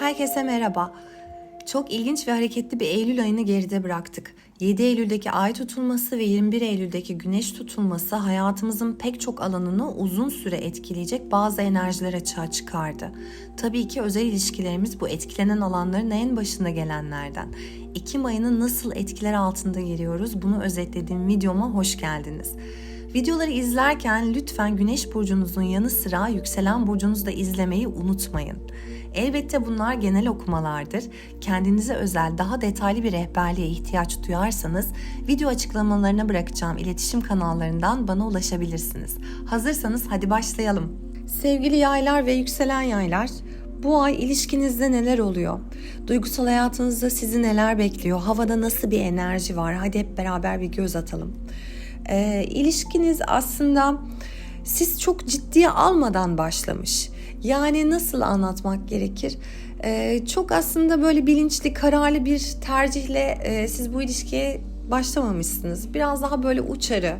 Herkese merhaba. Çok ilginç ve hareketli bir Eylül ayını geride bıraktık. 7 Eylül'deki ay tutulması ve 21 Eylül'deki güneş tutulması hayatımızın pek çok alanını uzun süre etkileyecek bazı enerjiler açığa çıkardı. Tabii ki özel ilişkilerimiz bu etkilenen alanların en başında gelenlerden. Ekim ayını nasıl etkiler altında giriyoruz bunu özetlediğim videoma hoş geldiniz. Videoları izlerken lütfen güneş burcunuzun yanı sıra yükselen burcunuzu da izlemeyi unutmayın. Elbette bunlar genel okumalardır. Kendinize özel daha detaylı bir rehberliğe ihtiyaç duyarsanız video açıklamalarına bırakacağım iletişim kanallarından bana ulaşabilirsiniz. Hazırsanız hadi başlayalım. Sevgili yaylar ve yükselen yaylar, bu ay ilişkinizde neler oluyor? Duygusal hayatınızda sizi neler bekliyor? Havada nasıl bir enerji var? Hadi hep beraber bir göz atalım. E, ilişkiniz aslında siz çok ciddiye almadan başlamış. Yani nasıl anlatmak gerekir? Ee, çok aslında böyle bilinçli, kararlı bir tercihle e, siz bu ilişkiye başlamamışsınız. Biraz daha böyle uçarı.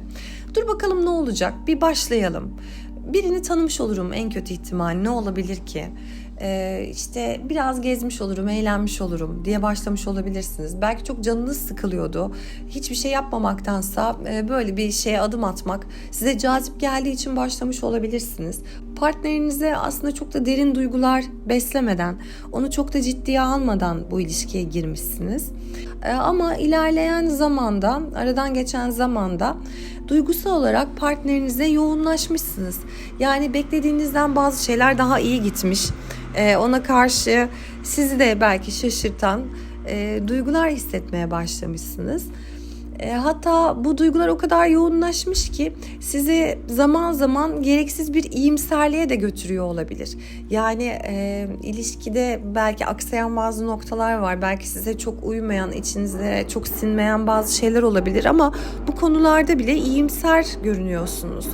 Dur bakalım ne olacak? Bir başlayalım. Birini tanımış olurum en kötü ihtimal. Ne olabilir ki? Ee, işte biraz gezmiş olurum, eğlenmiş olurum diye başlamış olabilirsiniz. Belki çok canınız sıkılıyordu. Hiçbir şey yapmamaktansa e, böyle bir şeye adım atmak size cazip geldiği için başlamış olabilirsiniz. Partnerinize aslında çok da derin duygular beslemeden, onu çok da ciddiye almadan bu ilişkiye girmişsiniz. Ee, ama ilerleyen zamanda, aradan geçen zamanda duygusal olarak partnerinize yoğunlaşmışsınız. Yani beklediğinizden bazı şeyler daha iyi gitmiş e, ona karşı sizi de belki şaşırtan e, duygular hissetmeye başlamışsınız. E, hatta bu duygular o kadar yoğunlaşmış ki sizi zaman zaman gereksiz bir iyimserliğe de götürüyor olabilir. Yani e, ilişkide belki aksayan bazı noktalar var. Belki size çok uymayan, içinize çok sinmeyen bazı şeyler olabilir ama bu konularda bile iyimser görünüyorsunuz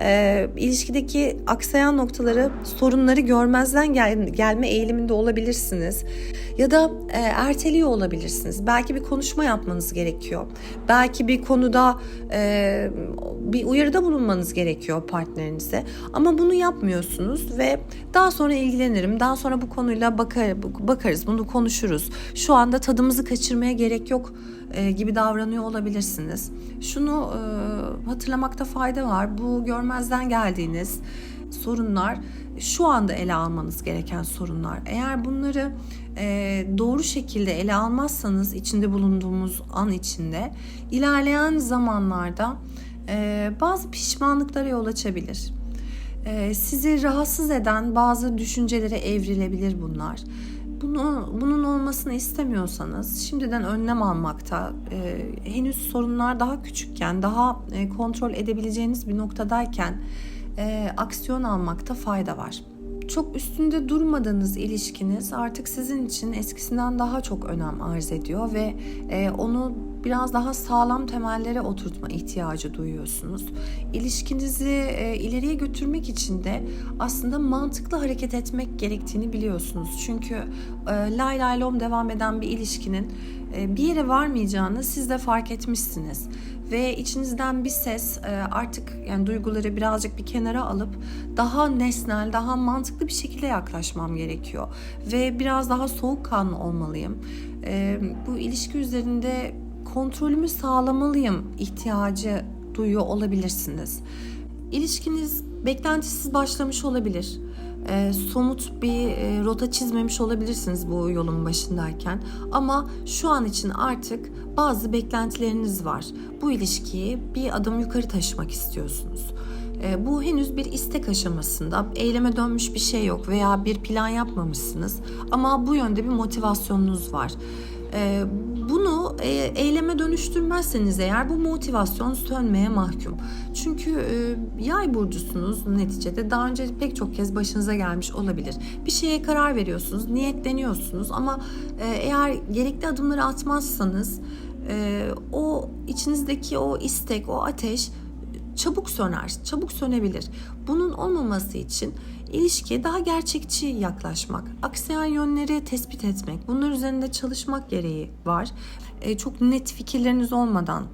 e, ilişkideki aksayan noktaları, sorunları görmezden gel, gelme eğiliminde olabilirsiniz. Ya da e, erteliyor olabilirsiniz. Belki bir konuşma yapmanız gerekiyor. Belki bir konuda e, bir uyarıda bulunmanız gerekiyor partnerinize. Ama bunu yapmıyorsunuz ve daha sonra ilgilenirim. Daha sonra bu konuyla bakar, bakarız, bunu konuşuruz. Şu anda tadımızı kaçırmaya gerek yok e, gibi davranıyor olabilirsiniz. Şunu e, hatırlamakta fayda var. Bu görmezden geldiğiniz sorunlar şu anda ele almanız gereken sorunlar. Eğer bunları e, doğru şekilde ele almazsanız içinde bulunduğumuz an içinde ilerleyen zamanlarda e, bazı pişmanlıklara yol açabilir. E, sizi rahatsız eden bazı düşüncelere evrilebilir bunlar. Bunu, bunun olmasını istemiyorsanız şimdiden önlem almakta, e, henüz sorunlar daha küçükken, daha e, kontrol edebileceğiniz bir noktadayken e, aksiyon almakta fayda var. Çok üstünde durmadığınız ilişkiniz artık sizin için eskisinden daha çok önem arz ediyor ve e, onu biraz daha sağlam temellere oturtma ihtiyacı duyuyorsunuz. İlişkinizi e, ileriye götürmek için de aslında mantıklı hareket etmek gerektiğini biliyorsunuz. Çünkü e, lay lay lom devam eden bir ilişkinin bir yere varmayacağını siz de fark etmişsiniz ve içinizden bir ses e, artık yani duyguları birazcık bir kenara alıp daha nesnel, daha mantıklı bir şekilde yaklaşmam gerekiyor ve biraz daha soğukkanlı olmalıyım. E, bu ilişki üzerinde kontrolümü sağlamalıyım ihtiyacı duyuyor olabilirsiniz. İlişkiniz beklentisiz başlamış olabilir. E, somut bir e, rota çizmemiş olabilirsiniz bu yolun başındayken ama şu an için artık bazı beklentileriniz var. Bu ilişkiyi bir adım yukarı taşımak istiyorsunuz. E, bu henüz bir istek aşamasında eyleme dönmüş bir şey yok veya bir plan yapmamışsınız ama bu yönde bir motivasyonunuz var. E, bunu e, eyleme dönüştürmezseniz eğer bu motivasyon sönmeye mahkum. Çünkü e, yay burcusunuz neticede daha önce pek çok kez başınıza gelmiş olabilir. Bir şeye karar veriyorsunuz, niyetleniyorsunuz ama e, eğer gerekli adımları atmazsanız o içinizdeki o istek, o ateş çabuk söner, çabuk sönebilir. Bunun olmaması için ilişkiye daha gerçekçi yaklaşmak, aksayan yönleri tespit etmek, bunlar üzerinde çalışmak gereği var. E, çok net fikirleriniz olmadan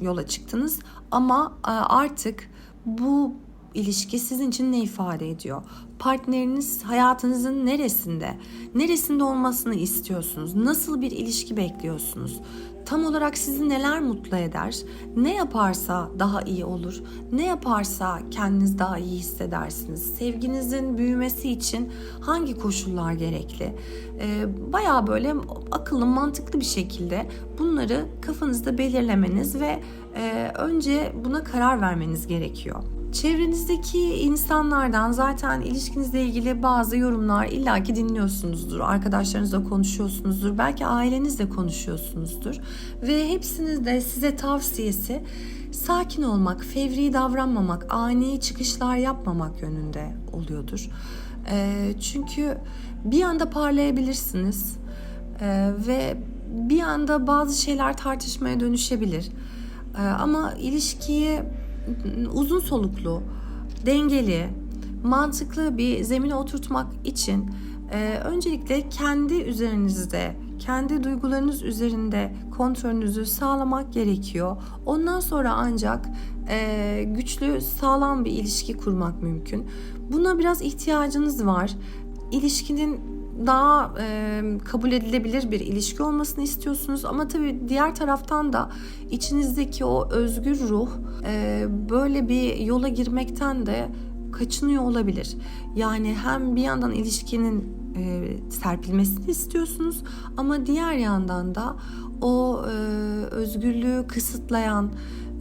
yola çıktınız ama e, artık bu ilişki sizin için ne ifade ediyor? partneriniz hayatınızın neresinde? Neresinde olmasını istiyorsunuz? Nasıl bir ilişki bekliyorsunuz? Tam olarak sizi neler mutlu eder? Ne yaparsa daha iyi olur? Ne yaparsa kendiniz daha iyi hissedersiniz? Sevginizin büyümesi için hangi koşullar gerekli? Ee, Baya böyle akıllı, mantıklı bir şekilde bunları kafanızda belirlemeniz ve e, önce buna karar vermeniz gerekiyor. Çevrenizdeki insanlardan zaten ilişkinizle ilgili bazı yorumlar illaki dinliyorsunuzdur. Arkadaşlarınızla konuşuyorsunuzdur. Belki ailenizle konuşuyorsunuzdur. Ve hepsinin de size tavsiyesi sakin olmak, fevri davranmamak, ani çıkışlar yapmamak yönünde oluyordur. E, çünkü bir anda parlayabilirsiniz e, ve bir anda bazı şeyler tartışmaya dönüşebilir. E, ama ilişkiyi uzun soluklu, dengeli, mantıklı bir zemine oturtmak için e, öncelikle kendi üzerinizde, kendi duygularınız üzerinde kontrolünüzü sağlamak gerekiyor. Ondan sonra ancak e, güçlü, sağlam bir ilişki kurmak mümkün. Buna biraz ihtiyacınız var. İlişkinin daha e, kabul edilebilir bir ilişki olmasını istiyorsunuz ama tabii diğer taraftan da içinizdeki o özgür ruh e, böyle bir yola girmekten de kaçınıyor olabilir. Yani hem bir yandan ilişkinin e, serpilmesini istiyorsunuz ama diğer yandan da o e, özgürlüğü kısıtlayan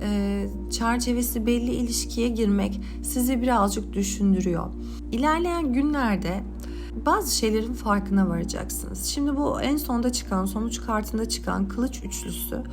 e, çerçevesi belli ilişkiye girmek sizi birazcık düşündürüyor. İlerleyen günlerde bazı şeylerin farkına varacaksınız. Şimdi bu en sonda çıkan, sonuç kartında çıkan kılıç üçlüsü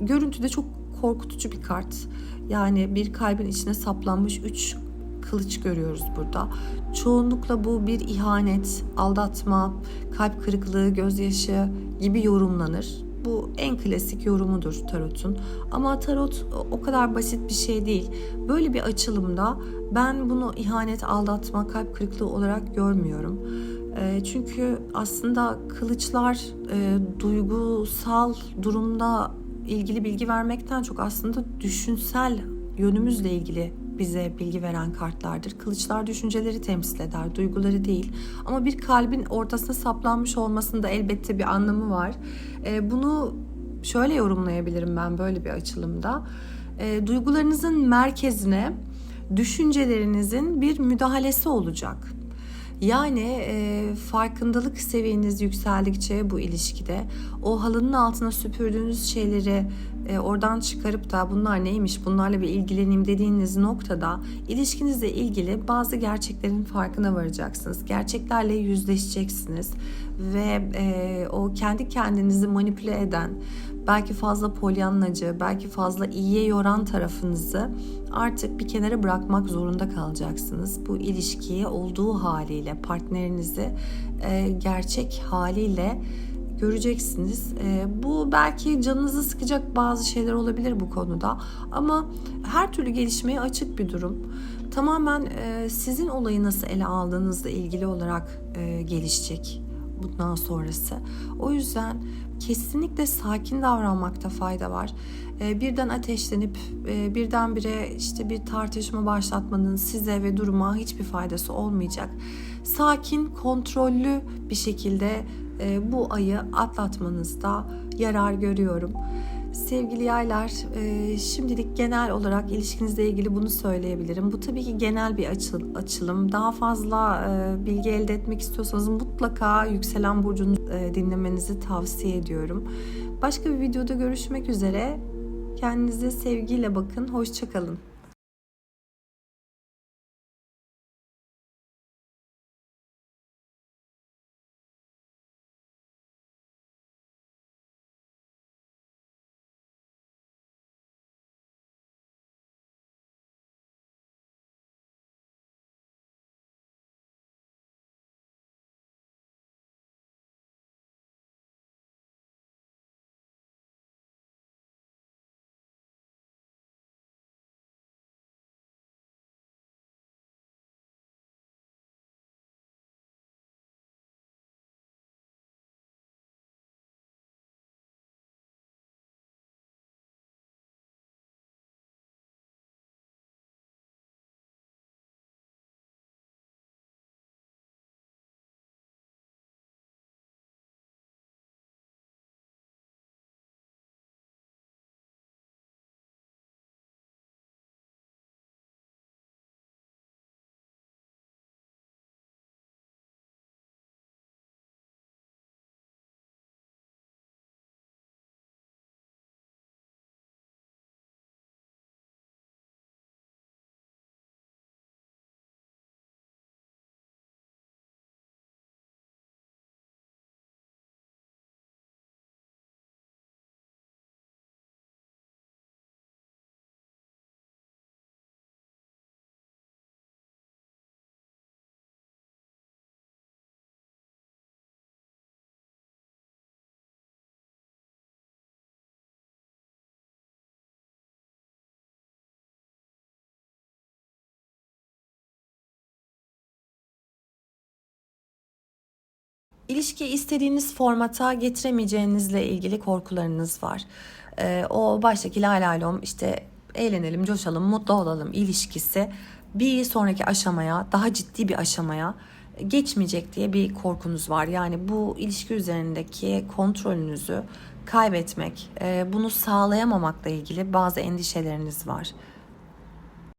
görüntüde çok korkutucu bir kart. Yani bir kalbin içine saplanmış üç kılıç görüyoruz burada. Çoğunlukla bu bir ihanet, aldatma, kalp kırıklığı, gözyaşı gibi yorumlanır. Bu en klasik yorumudur tarotun. Ama tarot o kadar basit bir şey değil. Böyle bir açılımda ben bunu ihanet, aldatma, kalp kırıklığı olarak görmüyorum. Çünkü aslında kılıçlar duygusal durumda ilgili bilgi vermekten çok aslında düşünsel yönümüzle ilgili bize bilgi veren kartlardır. Kılıçlar düşünceleri temsil eder, duyguları değil. Ama bir kalbin ortasına saplanmış olmasında elbette bir anlamı var. E, bunu şöyle yorumlayabilirim ben böyle bir açılımda. E, duygularınızın merkezine düşüncelerinizin bir müdahalesi olacak. Yani e, farkındalık seviyeniz yükseldikçe bu ilişkide o halının altına süpürdüğünüz şeyleri e, oradan çıkarıp da bunlar neymiş bunlarla bir ilgileneyim dediğiniz noktada ilişkinizle ilgili bazı gerçeklerin farkına varacaksınız. Gerçeklerle yüzleşeceksiniz ve e, o kendi kendinizi manipüle eden belki fazla polyanlacı, belki fazla iyiye yoran tarafınızı artık bir kenara bırakmak zorunda kalacaksınız. Bu ilişkiyi olduğu haliyle, partnerinizi e, gerçek haliyle göreceksiniz. E, bu belki canınızı sıkacak bazı şeyler olabilir bu konuda ama her türlü gelişmeye açık bir durum. Tamamen e, sizin olayı nasıl ele aldığınızla ilgili olarak e, gelişecek bundan sonrası. O yüzden kesinlikle sakin davranmakta fayda var. E, birden ateşlenip e, birdenbire işte bir tartışma başlatmanın size ve duruma hiçbir faydası olmayacak. Sakin, kontrollü bir şekilde e, bu ayı atlatmanızda yarar görüyorum. Sevgili yaylar, e, şimdilik genel olarak ilişkinizle ilgili bunu söyleyebilirim. Bu tabii ki genel bir açıl, açılım. Daha fazla e, bilgi elde etmek istiyorsanız mutlaka yükselen burcunu e, dinlemenizi tavsiye ediyorum. Başka bir videoda görüşmek üzere. Kendinize sevgiyle bakın. Hoşçakalın. İlişki istediğiniz formata getiremeyeceğinizle ilgili korkularınız var. Ee, o baştaki lay lay lom işte eğlenelim, coşalım, mutlu olalım ilişkisi bir sonraki aşamaya, daha ciddi bir aşamaya geçmeyecek diye bir korkunuz var. Yani bu ilişki üzerindeki kontrolünüzü kaybetmek, e, bunu sağlayamamakla ilgili bazı endişeleriniz var.